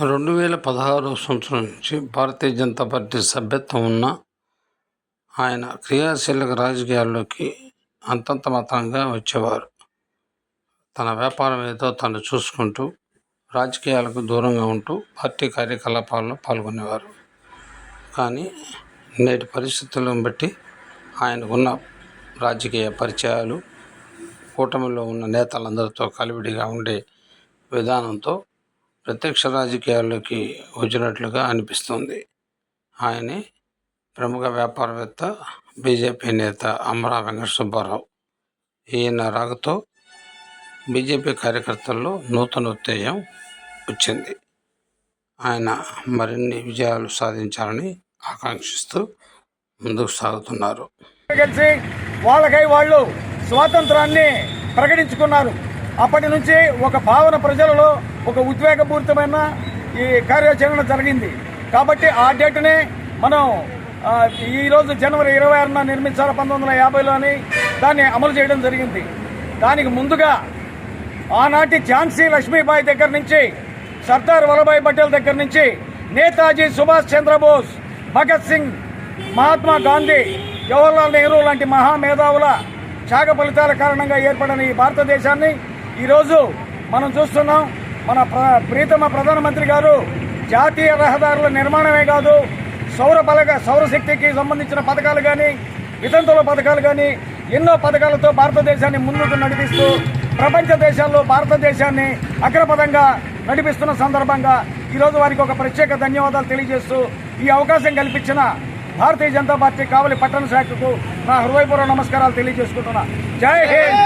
రెండు వేల పదహారవ సంవత్సరం నుంచి భారతీయ జనతా పార్టీ సభ్యత్వం ఉన్న ఆయన క్రియాశీలక రాజకీయాల్లోకి అంతంత మాత్రంగా వచ్చేవారు. తన వ్యాపారం ఏదో తను చూసుకుంటూ రాజకీయాలకు దూరంగా ఉంటూ పార్టీ కార్యకలాపాల్లో పాల్గొనేవారు. కానీ నేటి పరిస్థితులను బట్టి ఆయనకున్న రాజకీయ పరిచయాలు కూటమిలో ఉన్న నేతలందరితో కలివిడిగా ఉండే విధానంతో ప్రత్యక్ష రాజకీయాల్లోకి వచ్చినట్లుగా అనిపిస్తుంది. ఆయనే ప్రముఖ వ్యాపారవేత్త బీజేపీ నేత అమరా వెంకట సుబ్బారావు. ఈయన రాకతో బీజేపీ కార్యకర్తల్లో నూతన ఉత్తేజం వచ్చింది. ఆయన మరిన్ని విజయాలు సాధించాలని ఆకాంక్షిస్తూ ముందుకు సాగుతున్నారు. కలిసి వాళ్ళకై వాళ్ళు స్వాతంత్రాన్ని ప్రకటించుకున్నారు. అప్పటి నుంచి ఒక భావన ప్రజలలో ఒక ఉద్వేగపూరితమైన ఈ కార్యాచరణ జరిగింది. కాబట్టి ఆ డేట్నే మనం ఈరోజు జనవరి ఇరవై ఆరున నిర్మించాలి పంతొమ్మిది వందల యాభైలో అని దాన్ని అమలు చేయడం జరిగింది. దానికి ముందుగా ఆనాటి ఝాన్సీ లక్ష్మీబాయి దగ్గర నుంచి సర్దార్ వల్లభాయ్ పటేల్ దగ్గర నుంచి నేతాజీ సుభాష్ చంద్రబోస్ భగత్ సింగ్ మహాత్మా గాంధీ జవహర్లాల్ నెహ్రూ లాంటి మహామేధావుల త్యాగ ఫలితాల కారణంగా ఏర్పడిన ఈ భారతదేశాన్ని ఈరోజు మనం చూస్తున్నాం. మన ప్ర- ప్రీతమ ప్రధానమంత్రి గారు జాతీయ రహదారుల నిర్మాణమే కాదు సౌర బలగ సౌరశక్తికి సంబంధించిన పథకాలు కానీ వితంతుల పథకాలు కానీ ఎన్నో పథకాలతో భారతదేశాన్ని ముందుకు నడిపిస్తూ ప్రపంచ దేశాల్లో భారతదేశాన్ని అగ్రపదంగా నడిపిస్తున్న సందర్భంగా ఈరోజు వారికి ఒక ప్రత్యేక ధన్యవాదాలు తెలియజేస్తూ ఈ అవకాశం కల్పించిన భారతీయ జనతా పార్టీ కావలి పట్టణ శాఖకు నా హృదయపూర్వ నమస్కారాలు తెలియజేసుకుంటున్నా. జై హింద్!